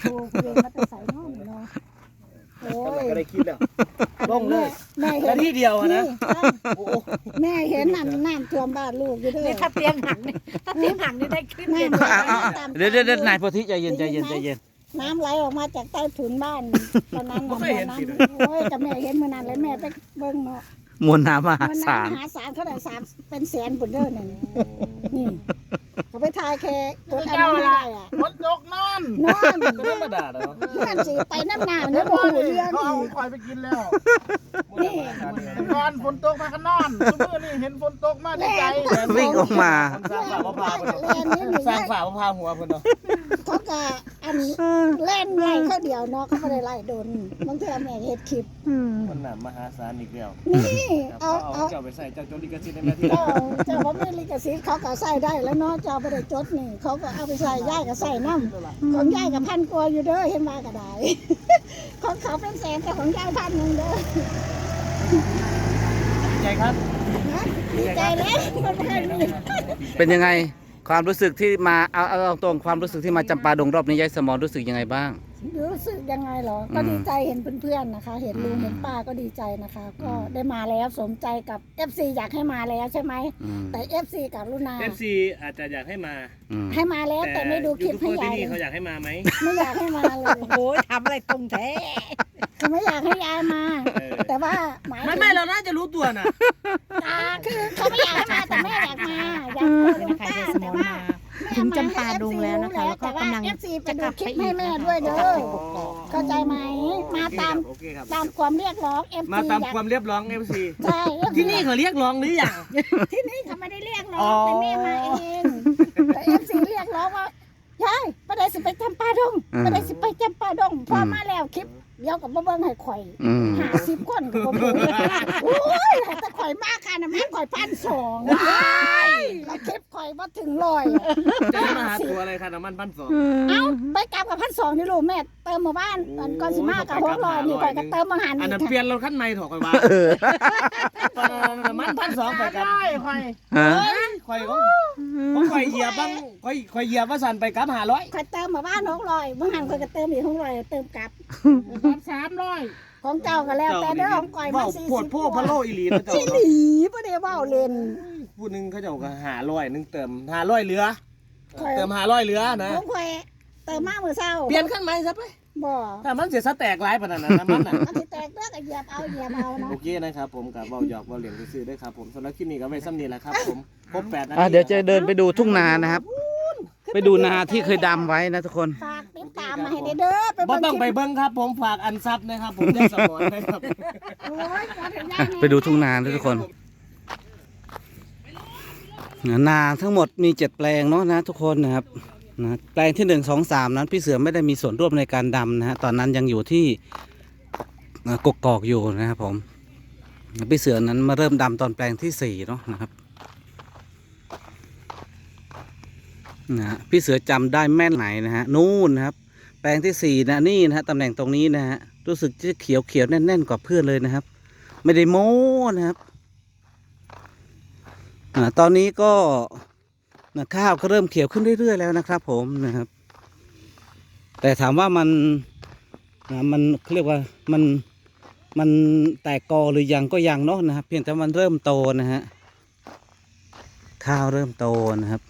โอ้คุณเองมาแต่ใส่น้องเนาะโอ้ยก็ได้คิดแล้วลงเลแม่ยแม่เห็แล้วนที่เดียวอะนะนี่โอ้โหแม่เห็นน้ำน้ำท่วมบ้านลูกอยู่เด้วยนี่ถ้าเตียงหักนี่ถ้าเตียงหักนี่ได้ขึ้นเลยน้ำอะอะอะเดี๋ยวเดี๋ยวเดี๋ยวนายโพธิใจเย็นใจเย็นใจเย็นน้ำไหลออกมาจากใต้ถุนบ้านตอนนั้นบ่เคยเห็นสิเลยโอ้ยแต่แม่เห็นเมื่อนั้นเลยแม่ไปเบิ่งเนาะ มวลน้ำมหามันศาลน้ำมหาศาลเขาได้สามเป็นแสนบุญเด้อนี่นี่เขาไปทายแค่กดอันนี้ไม่ได้อะฝนตกนอนนอนก็ธรรมดาเนาะนั่นสิไปน้ำหนาวเนี่ยโอ้โหเรื่องเขาเอาอีกควายไปกินแล้วนี่แต่ก่อนฝนตกมาก็นอนทุกมื้อนี่เห็นฝนตกมาดีใจวิ่งออกมา สร้างฝามะพร้าวเพิ่นแล่นนี่หนูสร้างฝามะพร้าวหัวเพิ่นเนาะเขาก็อันเล่นไล่เขาเดียวเนาะเขาไม่ได้ไล่โดนบางทีแม่เฮ็ดคลิปมันน่ะมหาศาลอีกแล้วนี่เอาเอาเอาเอาเจ้าไปใส่เจ้าโจลิกสิทธิ์ในหน้าที่เจ้าเจ้าบ่มีลิขสิทธิ์เขาก็ใส่ได้แล้วเนาะเจ้าบ่ได้จดนี่ เขาก็เอาไปใส่ย่ายก็ใส่น้ำของย่ายกับพันกว่าอยู่เด้อเห็นว่าก็ได้ ของเขาเป็นแสนแต่ของย่ายพันหนึงเด้อใจครับนะดีใจแล้วมันไม่ให้มี เป็นยังไง ความรู้สึกที่มาเอาเอาเอาตรงความรู้สึกที่มาจำปาดงรอบนี้ยายสมอรู้สึกยังไงบ้าง รู้สึกยังไงเหรอ ก็อืมดีใจเห็นเพื่อนๆนะคะ เห็นลุงอืมเห็นป้าก็ดีใจนะคะ ก็ได้มาแล้วสมใจกับ FC อยากให้มาแล้วใช่ไหม อืมแต่ FC กับลุนาเอฟซีอาจจะอยากให้มาอืมให้มาแล้วแต่ไม่ดูคลิปให้ยูทูบเบอร์ยายที่นี่เลเขายอยากให้มาไหมไม่อยากให้มาเลยโอ้ยทำอะไรตรงแท้คือไม่อยากให้ยายมาเออ แต่ว่าหมายไม่ถึงไม่เราน่าจะรู้ตัวน่ะอ่าคือเขาไม่อยากให้มาแต่แม่อยากมาอยากมาลุงนะคะป้ายายสมแต่อนว่ามาถึงจำปาดงแล้วนะคะ แล้วก็กำลังเอฟซีไปจะกดูลับคลิไปปอีให้กแม่นะคะด้วยเด้อเข้าใจไหมมาตามโอเคครับตามความเรียกร้องเอฟมาซีตามความเรียบร้องเอฟซีใช่ที่นี่เขาเรียกร้องหรือยังที่นี่เขาไม่ได้เรียกร้อ๋อองแต่แม่มาเองแต่เอฟซีเรียกร้องว่ายายประเดี๋ยวสิไปจำปาดงประเดี๋ยวสิไปจำปาดงพอมาแล้วคลิป เดี๋ยวกับบ่เบิ้งให้ข่อยอืมหาสิบคนกับบ่เบิ้งโอ้ยแต่ข่อยมากค่ะนะแม่ข่อยพันสองแล้วคลิปข่อยว่าถึงร้อย จะมาหาตัวอะไรค่ะน้ำมันพันสองเอ้าไปกลับกับพันสองนี่ลูกแม่เติมมาบ้านอันก่อนสิมากับหกร้อยนี่ข่อยก็เติมมาหันอันอีนั้นกเปลี่ค่ะยนรถขั้นใหม่ถอกไปว่าเออตอนนั้นน้ำมันพันสองไปกัน ได้ควายฮะ ข่อยของของข่อยเหยียบบ้าง ข่อยข่อยเหยียบว่าสันไปกลับหาร้อยข่อยเติมมาบ้านหกร้อยเมื่อหันข่อยก็เติมอีกหกร้อยเติมกลับ ครับสามร้อยของเจ้าก็แล้วแต่เด้อของก่อยมาเว้าสี่ปวดสิบโพ่พะโลอีหลีนะเจ้าที่หเนาะลีประเดี๋ยวเว้าเล่นผู้หนึงเขาเจ้าก็หาร้อยหนึงเติมหาร้อยเหลือข่อยเติมหาร้อยเหลือนะของข่อยเติมมาเมื่อเช้าเปลี่ยนขั้นใหม่ซะไปบ่ถ้ามันเสียสแตกหลายปานนั้นน่ะน้ำมันน่ะ มันสิแตกเด้อก็เหยียบเอาเหยียบเอาเนาะ โอเคนะครับผมกับเบาหยอกเบาเหรียญซื้อๆด้วยครับผมสำหรับคลิปนี้ก็ไว้ซ้ำนี้แหละครับผมครบแปดนาที อะเดี๋ยวจะเดินไปดูทุ่งนานะครับ ไปดูนาที่เคยดำไว้นะทุกคน ฝากติดตามมาให้ได้เด้อไปบ่เบิ่งต้องคไปลิปเบิ้งครับ ผมฝากอันซับนะครับ ผมได้สมอนนะครับ โอ้ยขอถึงยายแน่ไปดูทุ่งนานะทุกคน นาทั้งหมดมีเจ็ดแปลงเนาะนะทุกคนนะครับนะแปลงที่หนึ่งสองสามนั้นพี่เสือไม่ได้มีส่วนร่วมในการดำนะฮะตอนนั้นยังอยู่ที่เอ่อกกอกอยู่นะครับผมพี่เสือนั้นมาเริ่มดำตอนแปลงที่สี่เนาะนะครับ นะฮะพี่เสือจำได้แม่นไหนนะฮะนู่นนะครับ แปลงที่สี่นะนี่นะฮะตำแหน่งตรงนี้นะฮะรู้สึกจะเขียวเขียวแน่นๆกว่าเพื่อนเลยนะครับ ไม่ได้โม้นะครับอ่าตอนนี้ก็นะข้าวก็เริ่มเขียวขึ้นเรื่อยๆแล้วนะครับ ผมนะครับ แต่ถามว่ามันนะมันเรียกว่ามันมันแตกกอหรือยังก็ยังเนาะนะครับ เพียงแต่มันเริ่มโตนะฮะข้าวเริ่มโตนะครับ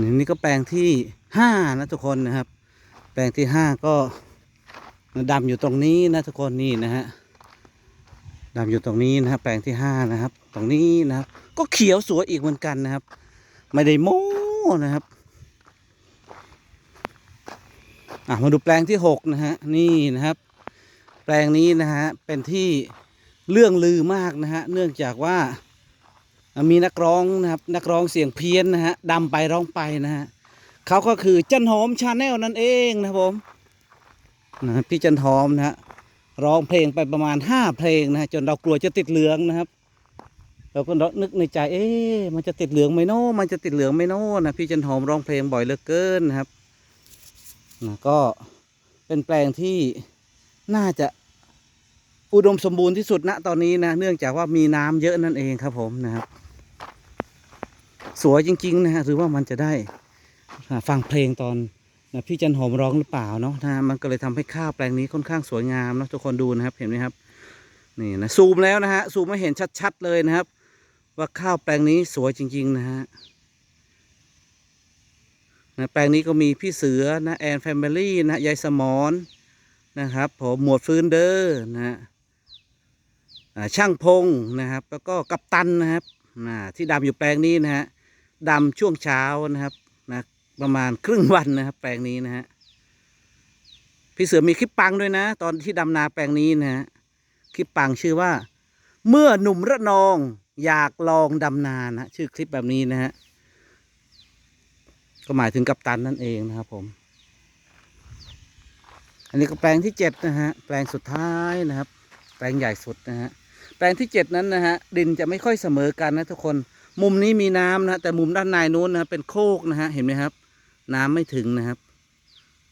นี่นี่ก็แปลงที่ห้านะทุกคนนะครับ แปลงที่ห้าก็ดำอยู่ตรงนี้นะทุกคนนี่นะฮะดำอยู่ตรงนี้นะครับแปลงที่ห้านะครับ ตรงนี้นะครับ ก็เขียวสวยอีกเหมือนกันนะครับ ไม่ได้โม้นะครับอะมาดูแปลงที่หกนะฮะนี่นะครับ แปลงนี้นะฮะเป็นที่เรื่องลือมากนะฮะเนื่องจากว่า มีนักร้องนะครับนักร้องเสียงเพี้ยนนะฮะดำไปร้องไปนะฮะเขาก็คือจันหอมชาแนลนั่นเองนะครับผมนะพี่จันหอมนะฮะร้องเพลงไปประมาณห้าเพลงนะฮะจนเรากลัวจะติดเหลืองนะครับ เราก็นึกในใจ เอ๊ะมันจะติดเหลืองไหมโน่มันจะติดเหลืองไหมโน่นะพี่จันหอมร้องเพลงบ่อยเหลือเกินนะครับนะก็เป็นแปลงที่น่าจะอุดมสมบูรณ์ที่สุดณตอนนี้นะ เนื่องจากว่ามีน้ำเยอะนั่นเองครับผมนะครับ สวยจริง ๆ นะฮะหรือว่ามันจะได้ฟังเพลงตอนนะพี่จันหอมร้องหรือเปล่าเนาะนะมันก็เลยทำให้ข้าวแปลงนี้ค่อนข้างสวยงามนะทุกคนดูนะครับเห็นไหมครับนี่นะซูมแล้วนะฮะซูมไม่เห็นชัดๆเลยนะครับ ว่าข้าวแปลงนี้สวยจริง ๆ นะฮะนะแปลงนี้ก็มีพี่เสือนะแอนแฟมิลี่นะยายสมอนนะครับผมหมวดฟื้นเดอร์นะฮะช่างพงนะครับ แล้วก็กัปตันนะครับนะที่ดำอยู่แปลงนี้นะฮะ ดำช่วงเช้านะครับนะประมาณครึ่งวันนะครับ แปลงนี้นะฮะพี่เสือมีคลิปปังด้วยนะ ตอนที่ดำนาแปลงนี้นะฮะคลิปปังชื่อว่า เมื่อหนุ่มระนองอยากลองดำนานะชื่อคลิปแบบนี้นะฮะก็หมายถึงกัปตันนั่นเองนะครับผม อันนี้ก็แปลงที่เจ็ดนะฮะ แปลงสุดท้ายนะครับ แปลงใหญ่สุดนะฮะ แปลงที่เจ็ดนั้นนะฮะ ดินจะไม่ค่อยเสมอกันนะทุกคน มุมนี้มีน้ำนะแต่มุมด้านในนู้นนะเป็นโคกนะฮะเห็นไหมครับ น้ำไม่ถึงนะครับ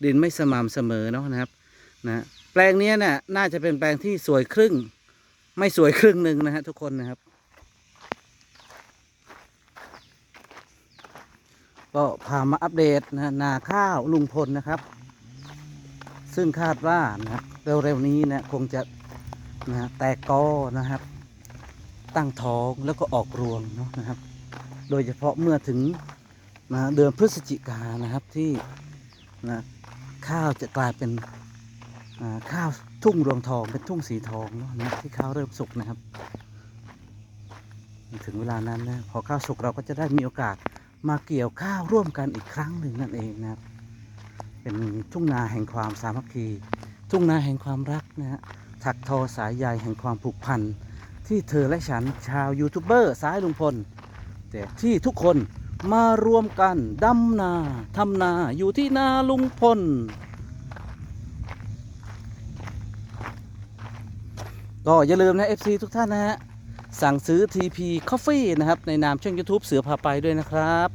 ดินไม่สม่ำเสมอเนาะนะครับนะแปลงนี้เนี่ยน่าจะเป็นแปลงที่สวยครึ่ง ไม่สวยครึ่งหนึ่งนะฮะทุกคนนะครับ ก็พามาอัปเดตนะนาข้าวลุงพลนะครับ ซึ่งคาดว่านะครับเร็วๆนี้นะคงจะนะแตกกอนะครับ ตั้งท้องแล้วก็ออกรวงเนาะนะครับ โดยเฉพาะเมื่อถึงนะเดือนพฤศจิกานะครับที่นะข้าวจะกลายเป็นข้าวทุ่งรวงทองเป็นทุ่งสีทองเนาะนะที่ข้าวเริ่มสุกนะครับ ถึงเวลานั้นนะพอข้าวสุกเราก็จะได้มีโอกาสมาเกี่ยวข้าวร่วมกันอีกครั้งหนึ่งนั่นเองนะครับ เป็นทุ่งนาแห่งความสามัคคี ทุ่งนาแห่งความรักนะฮะถักทอสายใยแห่งความผูกพัน ที่เธอและฉันชาวยูทูบเบอร์สายลุงพล แต่ที่ทุกคนมารวมกันดำนาทำนาอยู่ที่นาลุงพล ก็อย่าลืมนะ FC ทุกท่านนะฮะ สั่งซื้อ TP Coffee นะครับ ในนามช่อง YouTube เสือพาไปด้วยนะครับ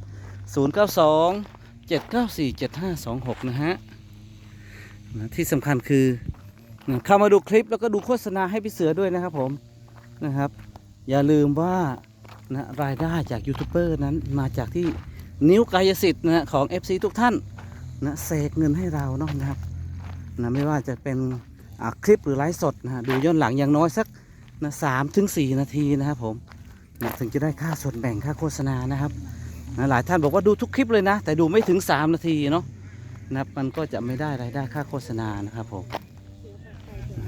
092 794 7526 นะฮะ ที่สำคัญคือเข้ามาดูคลิปแล้วก็ดูโฆษณาให้พี่เสือด้วยนะครับผม นะครับ อย่าลืมว่านะรายได้จากยูทูบเบอร์นั้นมาจากที่นิ้วกายสิทธิ์นะของ FC ทุกท่านนะเสกเงินให้เราเนาะนะครับนะไม่ว่าจะเป็นคลิปหรือไลฟ์สดนะดูย้อนหลังอย่างน้อยสักนะสามถึงสี่นาทีนะครับผมนะถึงจะได้ค่าส่วนแบ่งค่าโฆษณานะครับนะหลายท่านบอกว่าดูทุกคลิปเลยนะ แต่ดูไม่ถึง 3 นาทีเนาะนะครับมันก็จะไม่ได้รายได้ค่าโฆษณานะครับผม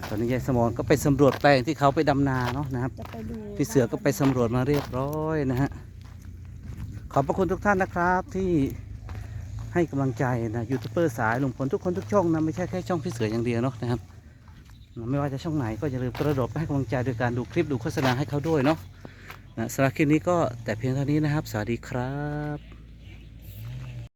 ตอนนี้ยายสมรก็ไปสำรวจแปลงที่เขาไปดำนาเนาะนะครับ จะไปดูพี่เสือก็ไปสำรวจมาเรียบร้อยนะฮะ ขอบพระคุณทุกท่านนะครับที่ให้กำลังใจนะยูทูบเบอร์สายลุงพลทุกคนทุกช่องนะไม่ใช่แค่ช่องพี่เสืออย่างเดียวเนาะนะครับ ไม่ว่าจะช่องไหนก็อย่าลืมกระโดดไปให้กำลังใจโดยการดูคลิปดูโฆษณาให้เขาด้วยเนาะนะสำหรับคลิปนี้ก็แต่เพียงเท่านี้นะครับ สวัสดีครับ